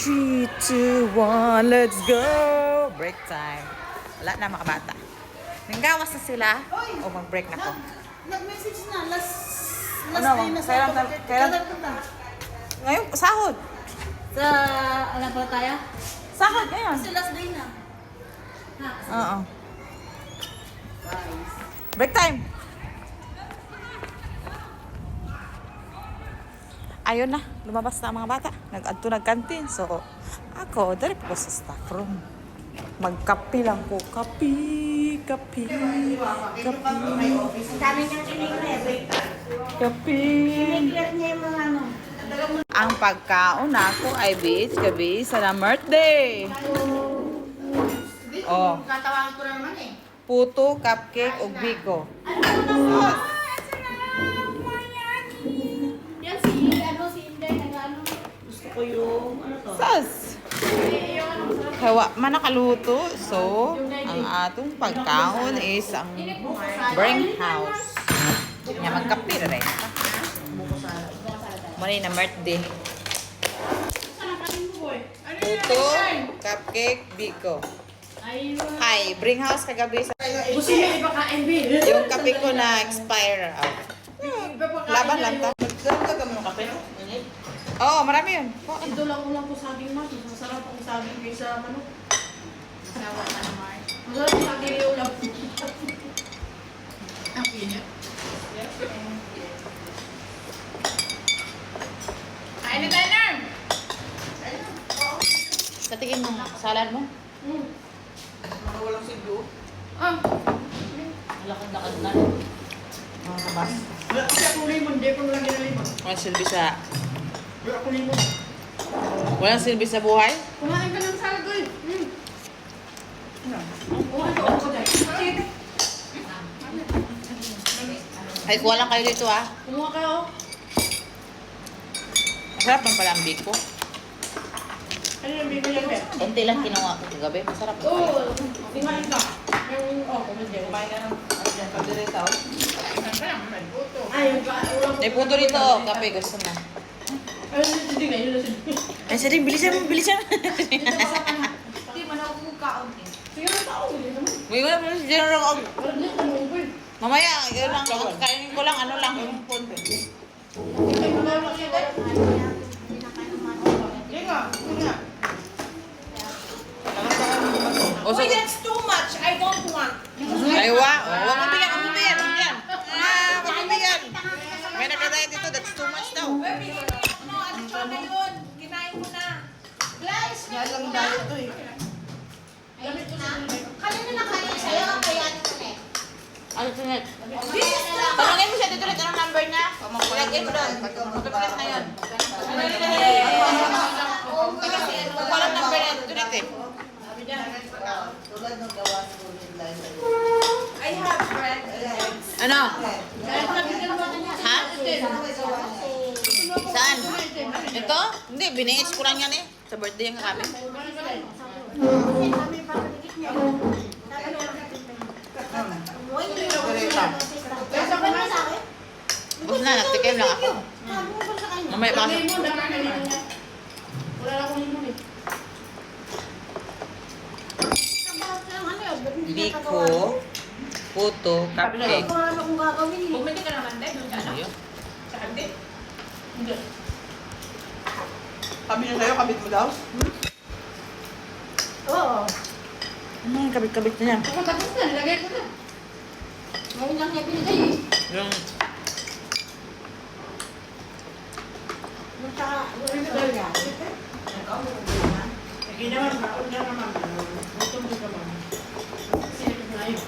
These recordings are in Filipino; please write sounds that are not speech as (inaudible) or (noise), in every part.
3, 2, 1, let's go! Break time. Wala na mga bata. Nanggawas na sila. O mag-break na ko. Nag-message na, last, last Ano, day na sa kailan- kailan- Nagpunta. Ngayon, sahod. Sa alam pala tayo? Sahod ngayon. Kasi last day na. Ha? Oo. Break time. Ayun na, lumabas na ang mga bata. Nag-adto nag-canteen. So, ako, dali po sa staff room. Magkapi lang ko. Kapi, kapi, kapi, Sabi niya kinigre, kapi. kinigre niya yung mga ano. Ang pagkaon ako ay beach gabi sa na birthday. Oh, Katawagan ko naman eh. puto, cupcake, ug bigo. Yan si, ano, si Inday, nag-ano. Gusto ko yung, ano to? Sas! Kawa man nakaluto. So, ang atong pagkaon is ang brain house. Nya magkape ra rin. Mali na birthday. Puto, cupcake. Ayun. Hi, bring house kagabi sa Gusto niyo ipakain, Bill? yung kape ko na expire. Oh. Laban lang ta. Saan ka gamang kape? Oo, oh, marami yun. Ito lang ulang ko saging mas. Masarap ang saging kaysa ano. Nawa ka naman. Masarap ang saging yung ulam. Ang init. Kain na tayo, Norm! Patingin mo salad mo. Mm. Mga walang siglo. Ah, Lakad-lakad na. Mga kabas. wala kasi akong limon. Hindi ko lang ginalimon. Walang silbi sa... Wala akong limon. Walang silbi sa buhay? Kumain ka ng salad, oy. Mm. Ay, kuha lang kayo dito ah. Kumuha ka, oh. Masarap ng pala ang biko. Ano yung bibili ko? Kunti lang kinuha ko kagabi. Masarap ng pala. Oo. Kumain ka. Yung, oh, kumain ka. Kumain ka ng, dyan, Pagdiretaw. Ay, ko. Puto dito. Kape, gusto na. Ay. Ay, sige, bilisan mo, bilisan mo. Hindi man ako kumakaon eh. Na tao, hindi naman. May wala mo si General ako. Wala din, ko eh. Mamaya, yun lang. Kainin ko lang, ano lang. Yung. Ay, wala lang siya, eh. Hindi nga, hindi nga. O, so, that's too much. I don't want. ay, wa. Huwag mo bigyan, huwag mo bigyan, Gamit ko sa. Kanina na kayo sa'yo, kaya ito na Ano, Sinet? Tanungin mo siya dito ulit, anong number niya? Ilagay mo doon. Magkapilat na yun. Walang number niya, dito ulit eh. Tulad ng gawa ko nila. I have bread and eggs. Ano? Ha? Saan? Ito? Hindi, biniis ko lang yan eh. Sa birthday yung kakabi. Bus na, nagtikim lang ako. Mamaya limon niya. Wala lang akong limon eh. biko, puto, cupcake. Bumili ka naman, Dad. Ayun. Sa handi. Hindi. Kami na sa'yo, kabit mo daw? Oo. Ano yung kabit-kabit na yan? Ako tapos na, nilagay ko na. Ngayon lang niya binigay eh. Yung Sige naman, baon na naman. Gutom din naman. Sino ko na yun?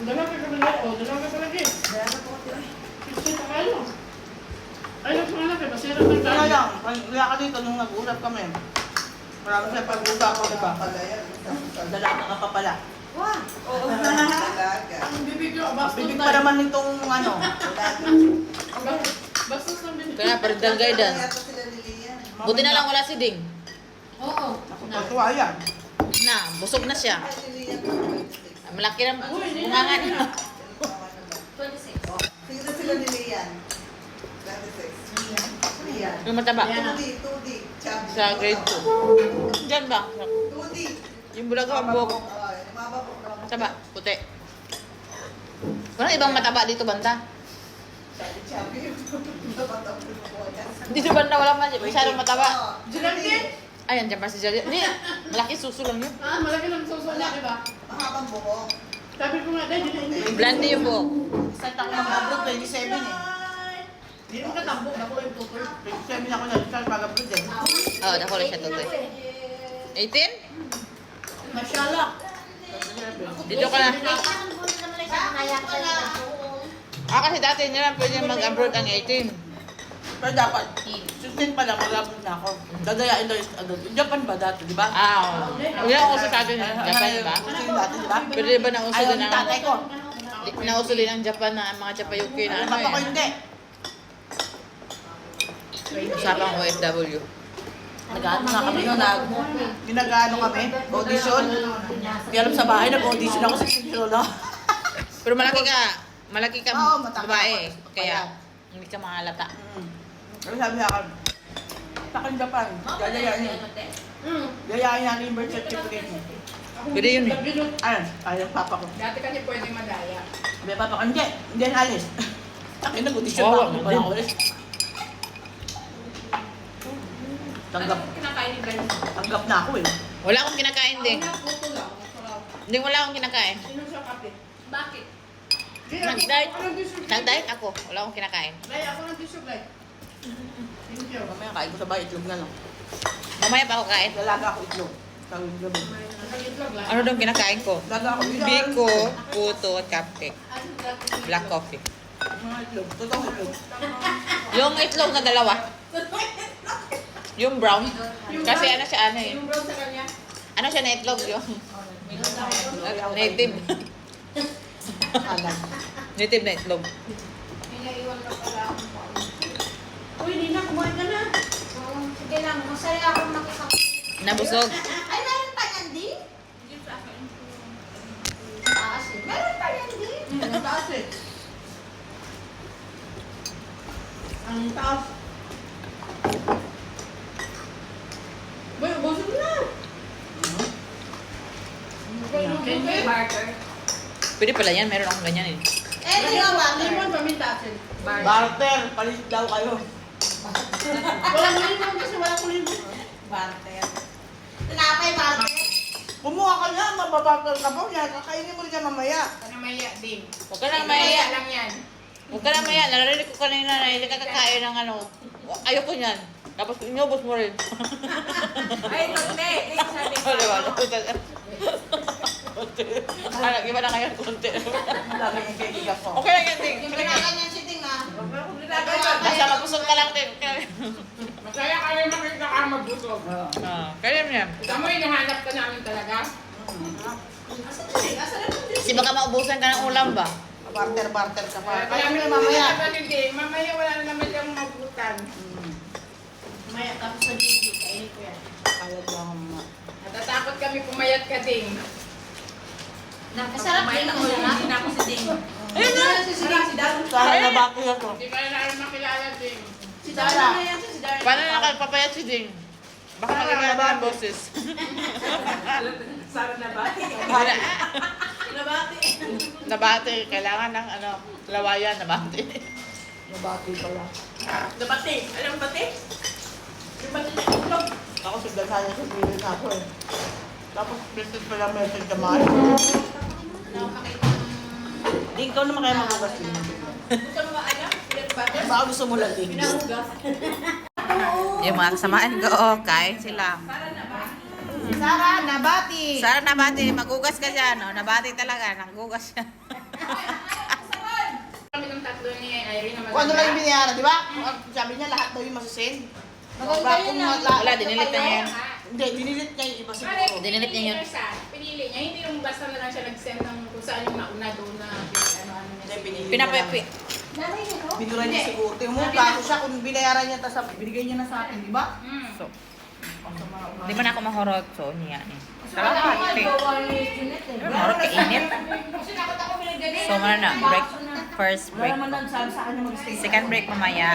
Dalaga ka na o, dalaga ka lagi. Kasi tayo. Ko nga lang, masira Kaya tayo. lang, wala ka dito nung nag-usap kami. Marami siya pag-usap ko, di ba? Dalaga ka pa pala. Ang bibig ko, bastos Bibig pa naman nitong ano. Bastos ng bibig. Kaya paridang guidance. Buti na lang wala si Ding. Oo. Natuwa yan. Na, busog na siya. Malaki na bunga nga niya. 26. Sige na sila ni Lian. Yung mataba. Sa grade 2. Diyan ba? Yung bulaga ang buhok. Mataba. Puti. Walang ibang mataba dito banda. Dito banda wala. Masyadong mataba. Junaldin? Ayan, dyan pa si Jolly. Hindi, malaki suso lang yun. Ah, malaki lang suso niya, di ba? Mahabang buhok. Sabi ko nga, dahil hindi. Blondie yung buhok. Start ako mag-abroad 27 eh. Hindi mo katambo, ako yung tutor. 27 ako nag-start mag-abroad eh. Oo, oh, nakulay siya tutoy. 18? Masyala. Dito ka na. Ah, kasi dati nila pwede mag-abroad ang 18. Pero dapat, 16 pa lang mag-abroad na ako. Dadayain daw yung adult. Japan ba dati, di ba? Ah, oo. Hindi ako sa atin ng Japan, di ba? Dati, di ba? Pero di ba nauso Ayaw din ng ang... tatay ko. Nauso din ang Japan na mga Japayuki na ano papa ko eh. hindi. Usapang OFW. Nag-ano na kami noon, nag ginagaano kami, audition. Di alam sa bahay, nag-audition ako sa Sinjolo. (laughs) Pero malaki ka. Malaki ka Oo, matangkad babae. ako. Kaya hindi ka mahalata. Pero sabi sa akin, sa akin Japan, dadayain niya. Dayain niya yung birth certificate niya. Pwede yun eh. Ayun, ayaw ng papa ko. Dati kasi pwede madaya. Sabi papa ko, hindi, hindi yan alis. (laughs) Akin nag-audition Oo, pa ako, hindi. ako alis. Tanggap, kinakain ni Glenn? tanggap na ako eh. Wala akong kinakain din. Ako na, lang. Hindi wala akong kinakain. Sino siya kape? Bakit? Nag-diet. Ako. Nag-diet ako. Wala akong kinakain. Dahil ako nag-distribute. Thank you. Mamaya kain ko sa bahay, itlog na lang. Mamaya pa ako kain. Dalaga ako itlog. Tawag lang lang. Ano daw kinakain ko? Dalaga ako itlog. Biko, puto, at cupcake. Black coffee. Mga itlog, totoong itlog. Yung itlog na dalawa. Yung brown. Kasi ano siya, ano eh. Yung brown sa kanya. Ano siya (laughs) na itlog yung native. Alam. native na itlog. Pinaiwan ka pala akong Uy, Nina, kumain ka na. Sige lang, masaya akong makikapag... Nabusog. (laughs) Ay, meron pa yan, di? Taas eh. Meron pa yan, di? Ang taas eh. Ang taas. Boy, busog na. Thank you. Barker. Pwede pala yan. Meron akong ganyan eh. Eh, di ba? Limon, paminta asin. Barter, palit daw kayo. Walang limon kasi walang limon. Barter. Tinapay, bakit? Kumuha ka na, mababarter ka po yan. Kakainin mo rin yan mamaya. Namaya din. Huwag ka na maya. lang yan. Huwag ka na maya. Narinig ko kanina na hindi ka kakain ng ano. Ayoko niyan. Tapos inubos mo rin. (laughs) Ay, hindi. Sabi (laughs) ko. Ano ba? Ano, iba na ngayon konti. Lagi yung kaibigan ko. Okay lang yan, Ding. Yung ginaganyan si Ting, ah. Basta mabusog ka lang. Okay. Masaya ka rin makita ka mabusog. Ah, kaya mo yan. Tama yung nahanap ka namin talaga. Na Ting? Na Ting? Kasi baka maubusan ka ng ulam ba? Barter, barter ka pa. Kaya mo yan mamaya. Mamaya wala na naman yung mabutan. Mamaya tapos sa video, kainin ko yan. Kaya lang. Natatakot kami pumayat ka ding. Masarap din ulam. Hindi na ako si Ding. Ayun na! Si Ding, si Darren. Sana nabati ako. Hindi ka na namin makilala ding. Si Dara na yan, si Dara. Paano na nakapapayat si Ding? Baka mag-iba na ang boses. Sana na ba? Nabati. Nabati. Kailangan ng ano, lawayan. Nabati. Nabati pala. Nabati. Alam mo bati? Yung bati na itlog. Ako sundan sana sa bilin ako eh. Tapos message pala message ka mahal. Di ikaw naman kaya magugas din. Gusto mo ba alam? Baka gusto mo lang din. Yung mga kasamaan ko, oh, kain sila. Sara, nabati! Sarah nabati. Magugas ka dyan. Oh, nabati talaga. Nagugas siya. Kami ng tatlo ni Irene na Kung ano lang yung binayaran, di ba? Sabi niya lahat daw yung masasend. Maganda yun lang. Wala, dinilit na niya yun. Hindi, dinilit niya yung iba siguro. Pinili Dinilit niya yun. Siya, pinili niya. Hindi yung basta na lang siya nag-send ng kung saan yung nauna doon na ano-ano Hindi, niya. pinili niya Pinapepi. Nanay niya, no? Binura niya siguro. Tingnan mo, kaso siya kung binayaran niya, tapos binigay niya na sa akin, di ba? Mm. So, di man ako mahorot. So, niya eh. Ni Jeanette, eh. Mahorot ka init. Kasi nakot ako pinagdali. So, ano na, break. First break. Wala man lang sabi sa akin na mag-stay. Second break mamaya,